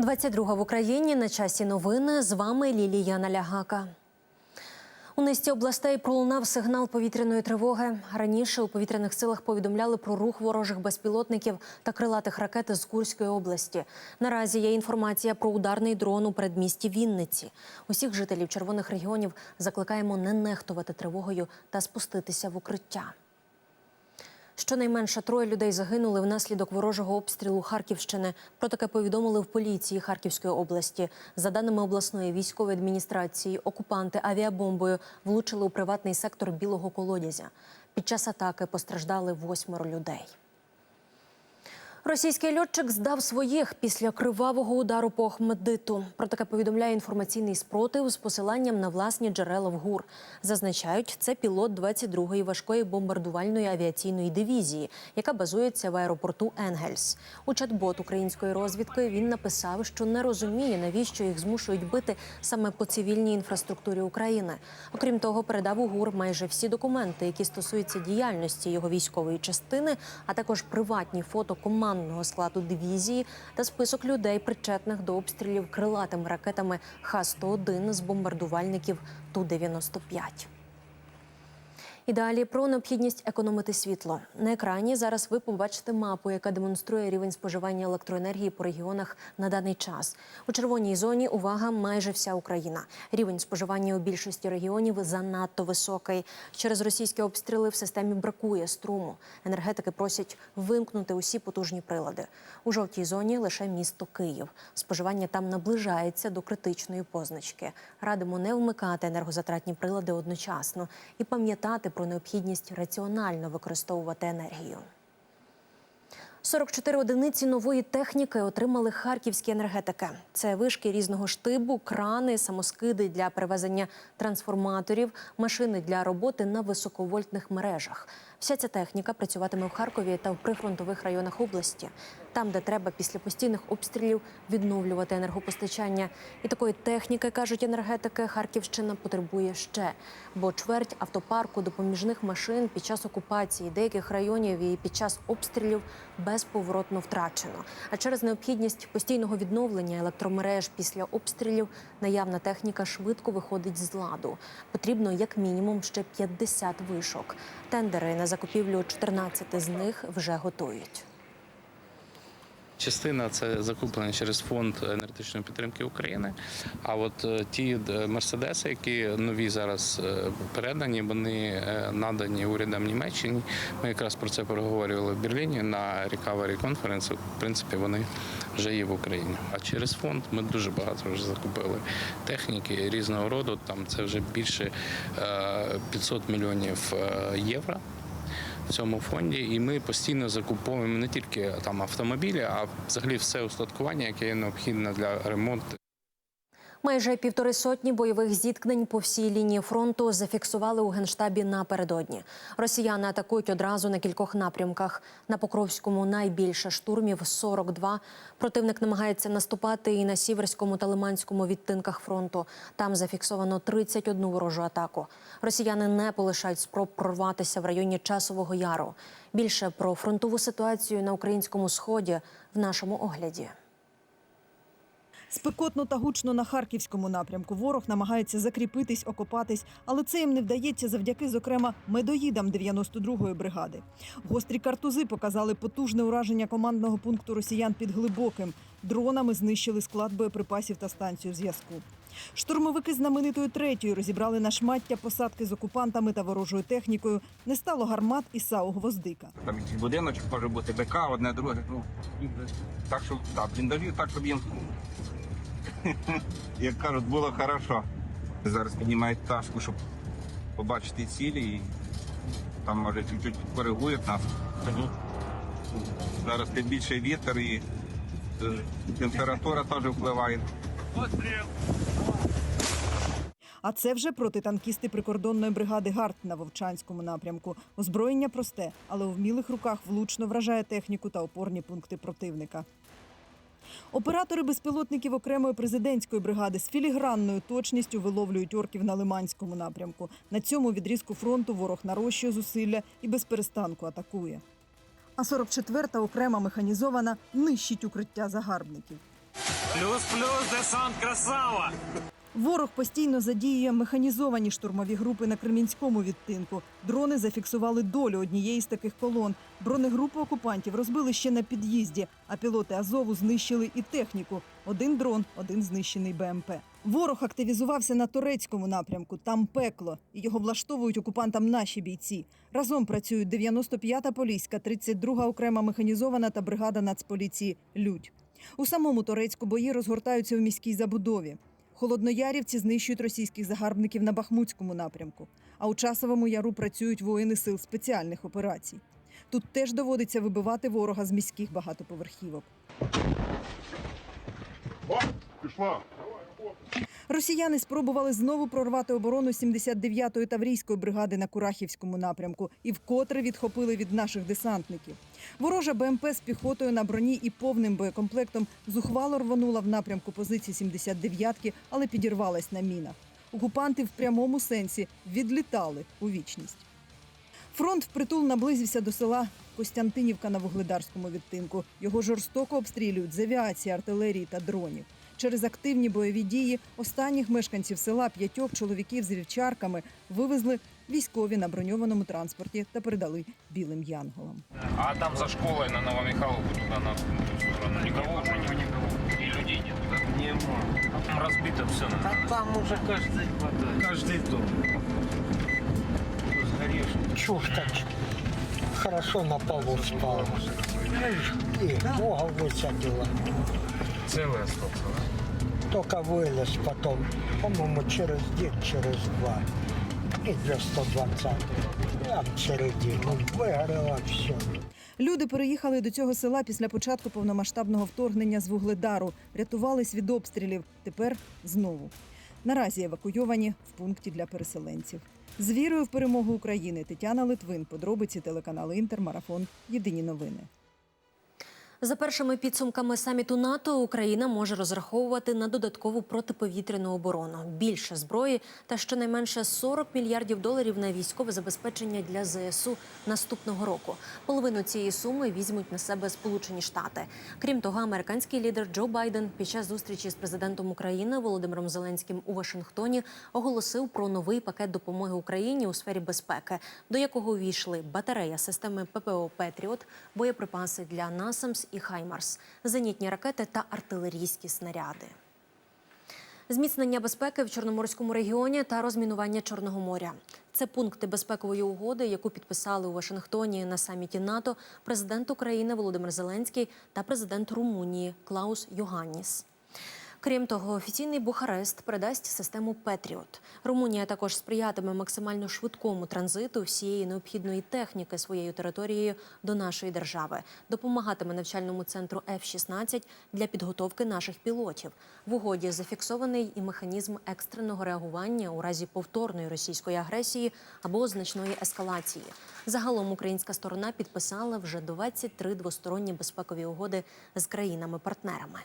22 в Україні на часі новини. З вами Лілія Налягака. У низці областей пролунав сигнал повітряної тривоги. Раніше у повітряних силах повідомляли про рух ворожих безпілотників та крилатих ракет з Курської області. Наразі є інформація про ударний дрон у передмісті Вінниці. Усіх жителів червоних регіонів закликаємо не нехтувати тривогою та спуститися в укриття. Щонайменше троє людей загинули внаслідок ворожого обстрілу Харківщини. Про таке повідомили в поліції Харківської області. За даними обласної військової адміністрації, окупанти авіабомбою влучили у приватний сектор білого колодязя. Під час атаки постраждали восьмеро людей. Російський льотчик здав своїх після кривавого удару по Охмедиту. Про таке повідомляє інформаційний спротив з посиланням на власні джерела в ГУР. Зазначають, це пілот 22-ї важкої бомбардувальної авіаційної дивізії, яка базується в аеропорту Енгельс. У чат-бот української розвідки він написав, що не розуміє, навіщо їх змушують бити саме по цивільній інфраструктурі України. Окрім того, передав у ГУР майже всі документи, які стосуються діяльності його військової частини, а також приватні фото командного складу дивізії та список людей, причетних до обстрілів крилатими ракетами Х-101 з бомбардувальників Ту-95. І далі про необхідність економити світло. На екрані зараз ви побачите мапу, яка демонструє рівень споживання електроенергії по регіонах на даний час. У червоній зоні увага майже вся Україна. Рівень споживання у більшості регіонів занадто високий. Через російські обстріли в системі бракує струму. Енергетики просять вимкнути усі потужні прилади. У жовтій зоні лише місто Київ. Споживання там наближається до критичної позначки. Радимо не вмикати енергозатратні прилади одночасно і пам'ятати про необхідність раціонально використовувати енергію. 44 одиниці нової техніки отримали харківські енергетики. Це вишки різного штибу, крани, самоскиди для перевезення трансформаторів, машини для роботи на високовольтних мережах. Вся ця техніка працюватиме в Харкові та в прифронтових районах області, там, де треба після постійних обстрілів відновлювати енергопостачання. І такої техніки, кажуть енергетики, Харківщина потребує ще, бо чверть автопарку допоміжних машин під час окупації деяких районів і під час обстрілів безповоротно втрачено. А через необхідність постійного відновлення електромереж після обстрілів наявна техніка швидко виходить з ладу. Потрібно як мінімум ще 50 вишок. Тендери на закупівлю 14 з них вже готують. Частина це закуплена через фонд енергетичної підтримки України. А от е, ті е, мерседеси, які нові зараз е, передані, вони надані урядом Німеччини. Ми якраз про це проговорювали в Берліні на Recovery Conference. В принципі, вони вже є в Україні. А через фонд ми дуже багато вже закупили техніки різного роду. Там це вже більше е, 500 мільйонів євро в цьому фонді, і ми постійно закуповуємо не тільки там автомобілі, а взагалі все устаткування, яке є необхідне для ремонту. Майже півтори сотні бойових зіткнень по всій лінії фронту зафіксували у генштабі напередодні. Росіяни атакують одразу на кількох напрямках. На Покровському найбільше штурмів 42. Противник намагається наступати і на сіверському та лиманському відтинках фронту. Там зафіксовано 31 ворожу атаку. Росіяни не полишають спроб прорватися в районі Часового Яру. Більше про фронтову ситуацію на українському сході в нашому огляді. Спекотно та гучно на харківському напрямку. Ворог намагається закріпитись, окопатись, але це їм не вдається завдяки, зокрема, медоїдам 92-ї бригади. Гострі картузи показали потужне ураження командного пункту росіян під глибоким. Дронами знищили склад боєприпасів та станцію зв'язку. Штурмовики знаменитої третьої розібрали на шмаття посадки з окупантами та ворожою технікою. Не стало гармат і САУ «Гвоздика». Там якийсь будиночок може бути БК, одне друге. Ну, так що так, бліндажі, так, щоб їм, як кажуть, було хорошо. Зараз піднімають пташку, щоб побачити цілі і там може чуть-чуть коригують нас. Зараз тим більше вітер і е, температура теж впливає. А це вже протитанкісти прикордонної бригади ГАРД на Вовчанському напрямку. Озброєння просте, але у вмілих руках влучно вражає техніку та опорні пункти противника. Оператори безпілотників окремої президентської бригади з філігранною точністю виловлюють орків на Лиманському напрямку. На цьому відрізку фронту ворог нарощує зусилля і без перестанку атакує. А 44-та окрема механізована нищить укриття загарбників. Плюс-плюс, десант, красава! Ворог постійно задіює механізовані штурмові групи на Кремінському відтинку. Дрони зафіксували долю однієї з таких колон. Бронегрупу окупантів розбили ще на під'їзді, а пілоти Азову знищили і техніку. Один дрон, один знищений БМП. Ворог активізувався на турецькому напрямку. Там пекло, його влаштовують окупантам наші бійці. Разом працюють 95-та поліська, 32-га окрема механізована та бригада Нацполіції Людь. У самому Торецьку бої розгортаються в міській забудові. Холодноярівці знищують російських загарбників на Бахмутському напрямку. А у часовому яру працюють воїни сил спеціальних операцій. Тут теж доводиться вибивати ворога з міських багатоповерхівок. Пішла. Росіяни спробували знову прорвати оборону 79-ї таврійської бригади на Курахівському напрямку і вкотре відхопили від наших десантників. Ворожа БМП з піхотою на броні і повним боєкомплектом зухвало рванула в напрямку позиції 79-ки, але підірвалась на мінах. Окупанти в прямому сенсі відлітали у вічність. Фронт впритул наблизився до села Костянтинівка на Вугледарському відтинку. Його жорстоко обстрілюють з авіації, артилерії та дронів. Через активні бойові дії останніх мешканців села п'ятьох чоловіків з вівчарками вивезли військові на броньованому транспорті та передали білим янголам. А там за школой на Новомихайловку туда на ту сторону никого уже нет. И людей нет. да? Нема. Там разбито все. А там уже каждый, каждый дом. Сгоревший. Чушь так хорошо на полу спал. Ну и Бога высадила. Целое столько. Только вылез потом, по-моему, через день, через два. И 220 Прям в середину. Выгорело все. Люди переїхали до цього села після початку повномасштабного вторгнення з Вугледару, рятувались від обстрілів. Тепер знову. Наразі евакуйовані в пункті для переселенців. З вірою в перемогу України Тетяна Литвин, подробиці телеканалу Інтер, Марафон. Єдині новини. За першими підсумками саміту НАТО Україна може розраховувати на додаткову протиповітряну оборону, більше зброї та щонайменше 40 мільярдів доларів на військове забезпечення для ЗСУ наступного року. Половину цієї суми візьмуть на себе Сполучені Штати. Крім того, американський лідер Джо Байден під час зустрічі з президентом України Володимиром Зеленським у Вашингтоні оголосив про новий пакет допомоги Україні у сфері безпеки, до якого увійшли батарея системи ППО Петріот, боєприпаси для НАСАМС і Хаймарс, зенітні ракети та артилерійські снаряди. Зміцнення безпеки в Чорноморському регіоні та розмінування Чорного моря. Це пункти безпекової угоди, яку підписали у Вашингтоні на саміті НАТО президент України Володимир Зеленський та президент Румунії Клаус Йоганніс. Крім того, офіційний Бухарест передасть систему Петріот. Румунія також сприятиме максимально швидкому транзиту всієї необхідної техніки своєю територією до нашої держави, допомагатиме навчальному центру F-16 для підготовки наших пілотів. В угоді зафіксований і механізм екстреного реагування у разі повторної російської агресії або значної ескалації. Загалом українська сторона підписала вже 23 двосторонні безпекові угоди з країнами-партнерами.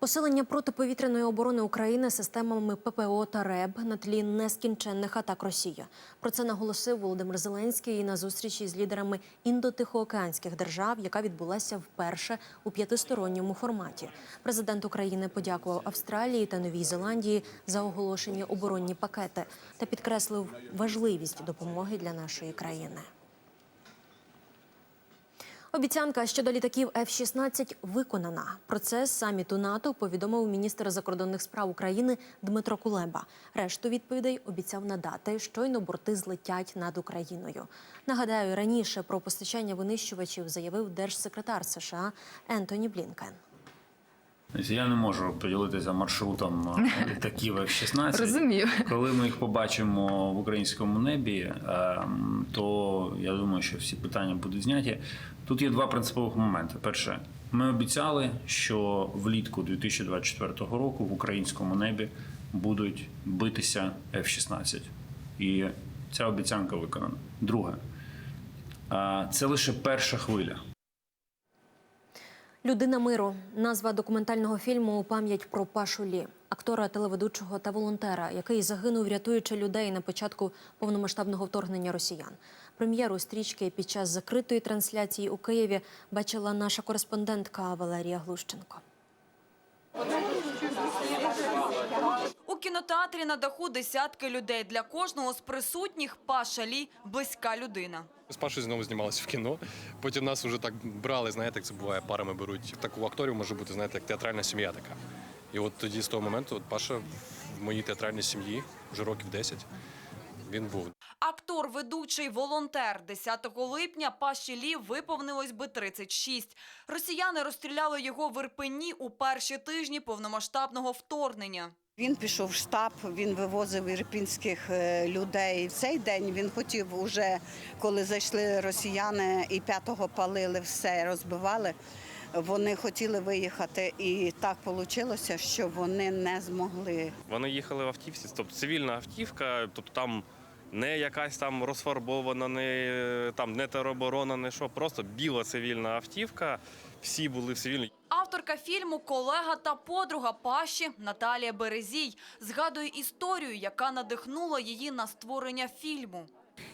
Посилення протиповітряної оборони України системами ППО та РЕБ на тлі нескінченних атак Росії. Про це наголосив Володимир Зеленський на зустрічі з лідерами індотихоокеанських держав, яка відбулася вперше у п'ятисторонньому форматі. Президент України подякував Австралії та Новій Зеландії за оголошені оборонні пакети та підкреслив важливість допомоги для нашої країни. Обіцянка щодо літаків F-16 виконана. Про це саміту НАТО повідомив міністр закордонних справ України Дмитро Кулеба. Решту відповідей обіцяв надати. Щойно борти злетять над Україною. Нагадаю, раніше про постачання винищувачів заявив держсекретар США Ентоні Блінкен. Я не можу поділитися маршрутом е, літаків F-16. Розумію. Коли ми їх побачимо в українському небі, ем, то я думаю, що всі питання будуть зняті. Тут є два принципових моменти. Перше, ми обіцяли, що влітку 2024 року в українському небі будуть битися F-16. І ця обіцянка виконана. Друге, е, це лише перша хвиля. Людина миру назва документального фільму у пам'ять про Пашу Лі. актора, телеведучого та волонтера, який загинув, рятуючи людей на початку повномасштабного вторгнення росіян. Прем'єру стрічки під час закритої трансляції у Києві бачила наша кореспондентка Валерія Глущенко. Кінотеатрі на даху десятки людей. Для кожного з присутніх Паша Лі – близька людина. З Пашою знову знімалися в кіно. Потім нас вже так брали, знаєте, як це буває, парами беруть. Так у акторів може бути, знаєте, як театральна сім'я така. І от тоді з того моменту от Паша в моїй театральній сім'ї вже років 10 він був. Актор, ведучий, волонтер. 10 липня Паші Лі виповнилось би 36. Росіяни розстріляли його в Ірпені у перші тижні повномасштабного вторгнення. Він пішов в штаб, він вивозив ірпінських е, людей. В цей день він хотів уже, коли зайшли росіяни і п'ятого палили все, розбивали. Вони хотіли виїхати, і так вийшло, що вони не змогли. Вони їхали в автівці, тобто цивільна автівка, тобто там не якась там розфарбована, не там не тероборона, не що, просто біла цивільна автівка. Всі були в цивільній. Авторка фільму, колега та подруга Паші Наталія Березій згадує історію, яка надихнула її на створення фільму.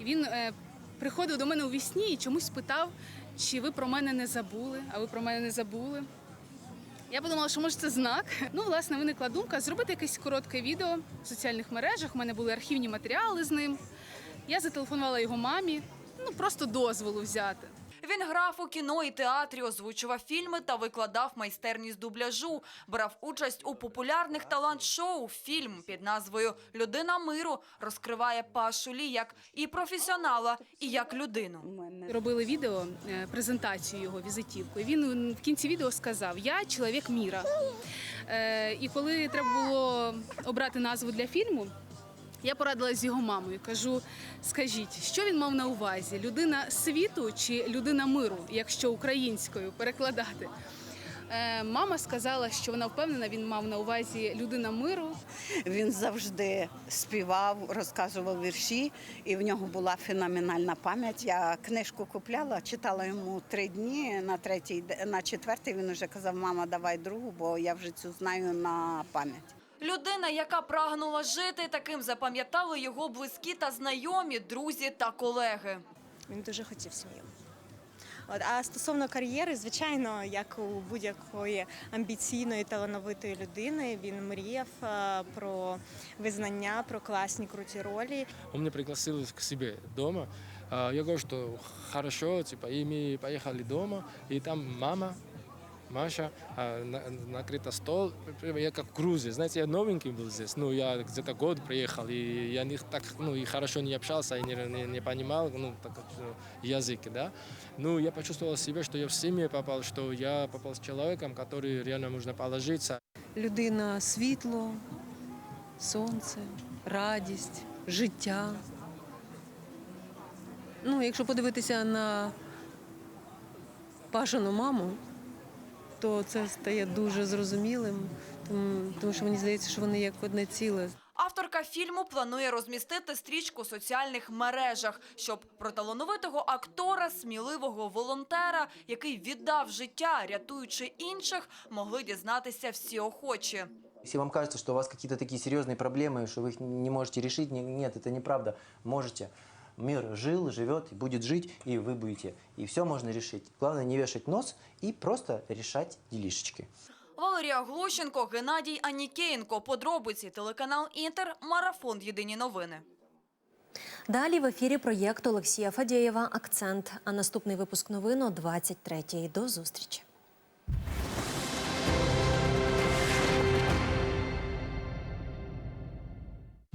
Він е, приходив до мене у вісні і чомусь питав, чи ви про мене не забули, а ви про мене не забули. Я подумала, що може це знак. Ну, власне, виникла думка зробити якесь коротке відео в соціальних мережах. У мене були архівні матеріали з ним. Я зателефонувала його мамі, ну просто дозволу взяти. Він грав у кіно і театрі, озвучував фільми та викладав майстерність дубляжу. Брав участь у популярних талант-шоу. Фільм під назвою Людина миру розкриває Пашу Лі як і професіонала, і як людину. Робили відео, е, презентацію його візитівку. Він в кінці відео сказав: Я чоловік міра. Е, І коли треба було обрати назву для фільму. Я порадилась з його мамою. Кажу: скажіть, що він мав на увазі? Людина світу чи людина миру, якщо українською перекладати? Е, Мама сказала, що вона впевнена, він мав на увазі людина миру. Він завжди співав, розказував вірші, і в нього була феноменальна пам'ять. Я книжку купляла, читала йому три дні. На третій, на четвертий він вже казав: Мама, давай другу, бо я вже цю знаю на пам'ять. Людина, яка прагнула жити, таким запам'ятали його близькі та знайомі, друзі та колеги. Він дуже хотів сім'ю. От, а стосовно кар'єри, звичайно, як у будь-якої амбіційної талановитої людини, він мріяв е, про визнання, про класні круті ролі. Он меня пригласил к себе дома. А, Я говорю, что хорошо, типа, и мы поехали дома, и там мама, Маша, а, на- накрыто стол, я как в Грузии, знаете, я новенький был здесь, ну, я где-то год приехал, и я не так, ну, и хорошо не общался, и не, не, не понимал, ну, так, э, языки, да, ну, я почувствовал себе, что я в семью попал, что я попал с человеком, который реально можно положиться, Людина світло, сонце, радість, життя. Ну, якщо подивитися на Пашину маму, то це стає дуже зрозумілим, тому, тому що мені здається, що вони як одне ціле. Авторка фільму планує розмістити стрічку у соціальних мережах, щоб про талановитого актора, сміливого волонтера, який віддав життя, рятуючи інших, могли дізнатися всі охочі. Если вам кажется, что у вас какие-то такие серьезные проблемы, что вы их не можете решить, не- нет, это неправда. Можете. Мир жил, живет, и будет жить, и вы будете. И все можно решить. Главное не вешать нос и просто решать делишечки. Валерія Глущенко, Геннадій Анікеєнко. Подробиці телеканал Інтер. Марафон. Єдині новини. Далі в ефірі проєкт Олексія Фадєєва Акцент. А наступний випуск новин о 23-й. До зустрічі.